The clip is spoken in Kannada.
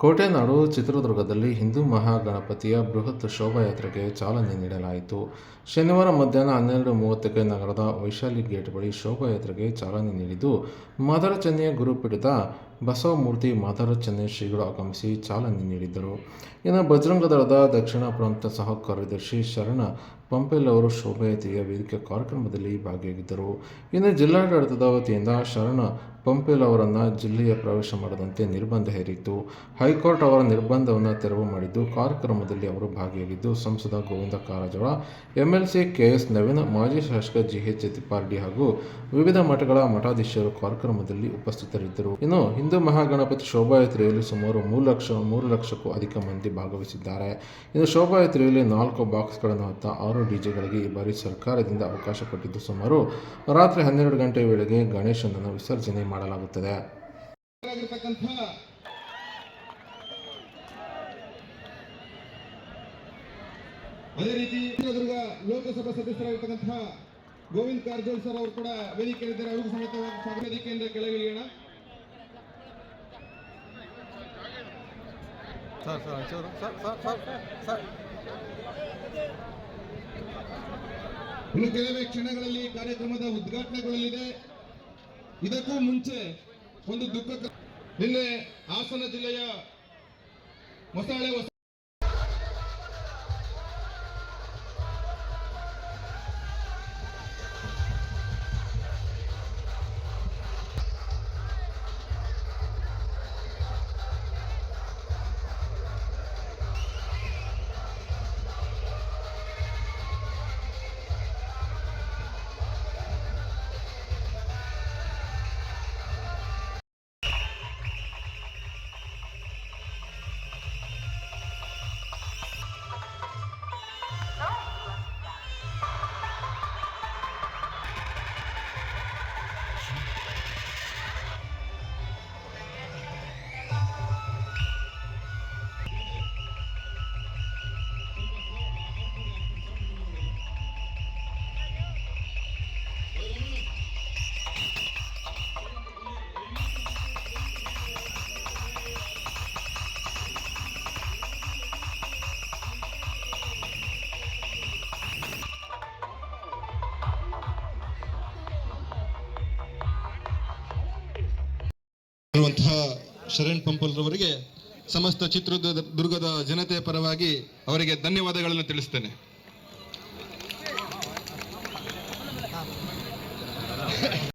ಕೋಟೆನಾಡು ಚಿತ್ರದುರ್ಗದಲ್ಲಿ ಹಿಂದೂ ಮಹಾಗಣಪತಿಯ ಬೃಹತ್ ಶೋಭಾಯಾತ್ರೆಗೆ ಚಾಲನೆ ನೀಡಲಾಯಿತು. ಶನಿವಾರ ಮಧ್ಯಾಹ್ನ ಹನ್ನೆರಡು ಮೂವತ್ತಕ್ಕೆ ನಗರದ ವೈಶಾಲಿ ಗೇಟ್ ಬಳಿ ಶೋಭಾಯಾತ್ರೆಗೆ ಚಾಲನೆ ನೀಡಿದ್ದು ಮಾದರ ಚೆನ್ನೈಯ ಗುರುಪೀಠದ ಬಸವಮೂರ್ತಿ ಮಾದರ ಚೆನ್ನೈ ಶ್ರೀಗಳು ಆಗಮಿಸಿ ಚಾಲನೆ ನೀಡಿದ್ದರು. ಇನ್ನು ಬಜರಂಗದಳದ ದಕ್ಷಿಣ ಪ್ರಾಂತ ಸಹ ಕಾರ್ಯದರ್ಶಿ ಶರಣ ಪಂಪೆಲ್ ಅವರು ಶೋಭಾಯಾತ್ರೆಯ ವೇದಿಕೆ ಕಾರ್ಯಕ್ರಮದಲ್ಲಿ ಭಾಗಿಯಾಗಿದ್ದರು. ಇನ್ನು ಜಿಲ್ಲಾಡಳಿತದ ವತಿಯಿಂದ ಶರಣ ಪಂಪೆಲ್ ಅವರನ್ನು ಜಿಲ್ಲೆಯ ಪ್ರವೇಶ ಮಾಡದಂತೆ ನಿರ್ಬಂಧ ಹೇರಿತ್ತು. ಹೈಕೋರ್ಟ್ ಅವರ ನಿರ್ಬಂಧವನ್ನು ತೆರವು ಮಾಡಿದ್ದು, ಕಾರ್ಯಕ್ರಮದಲ್ಲಿ ಅವರು ಭಾಗಿಯಾಗಿದ್ದು, ಸಂಸದ ಗೋವಿಂದ ಕಾರಜೋಳ, ಎಂಎಲ್ಸಿ ಕೆಎಸ್ ನವೀನ್, ಮಾಜಿ ಶಾಸಕ ಜಿಎಚ್ ತಿಪ್ಪಾರ್ಡಿ ಹಾಗೂ ವಿವಿಧ ಮಠಗಳ ಮಠಾಧೀಶರು ಕಾರ್ಯಕ್ರಮದಲ್ಲಿ ಉಪಸ್ಥಿತರಿದ್ದರು. ಇನ್ನು ಹಿಂದೂ ಮಹಾಗಣಪತಿ ಶೋಭಾಯಾತ್ರೆಯಲ್ಲಿ ಸುಮಾರು ಮೂರು ಲಕ್ಷ, ಮೂರು ಲಕ್ಷಕ್ಕೂ ಅಧಿಕ ಮಂದಿ ಭಾಗವಹಿಸಿದ್ದಾರೆ. ಇನ್ನು ಶೋಭಾಯಾತ್ರೆಯಲ್ಲಿ ನಾಲ್ಕು ಬಾಕ್ಸ್ಗಳನ್ನು ಹೊತ್ತ ಆರು ಡಿಜೆಗಳಿಗೆ ಈ ಬಾರಿ ಸರ್ಕಾರದಿಂದ ಅವಕಾಶ ಕೊಟ್ಟಿದ್ದು ಸುಮಾರು ರಾತ್ರಿ ಹನ್ನೆರಡು ಗಂಟೆ ವೇಳೆಗೆ ಗಣೇಶನನ್ನು ವಿಸರ್ಜನೆ ಮಾಡಲಾಗುತ್ತದೆ. ಅದೇ ರೀತಿ ಚಿತ್ರದುರ್ಗ ಲೋಕಸಭಾ ಸದಸ್ಯರಾಗಿರ್ತಕ್ಕಂತಹ ಗೋವಿಂದ್ ಕಾರಜೋಳ್ ಸರ್ ಅವರು ಕೂಡ ವೇದಿಕೆಯಲ್ಲಿದ್ದಾರೆ ಅವರಿಗೂ ಸಮೇತ ವೇದಿಕೆಯಿಂದ ಕೆಳಗಿಳಿಯೋಣ. Sir sir sir sir sir sir. ಇನ್ನು ಕೆಲವೇ ಕ್ಷಣಗಳಲ್ಲಿ ಕಾರ್ಯಕ್ರಮದ ಉದ್ಘಾಟನೆಗೊಳ್ಳಲಿದೆ. ಇದಕ್ಕೂ ಮುಂಚೆ ಒಂದು ದುಃಖ ನಿನ್ನೆ ಹಾಸನ ಜಿಲ್ಲೆಯ ಮೊಸಳೆ ಹೊಸ ಇರುವಂತಹ ಶರಣ್ ಪಂಪಲ್ರವರಿಗೆ ಸಮಸ್ತ ಚಿತ್ರದುರ್ಗದ ಜನತೆಯ ಪರವಾಗಿ ಅವರಿಗೆ ಧನ್ಯವಾದಗಳನ್ನು ತಿಳಿಸ್ತೇನೆ.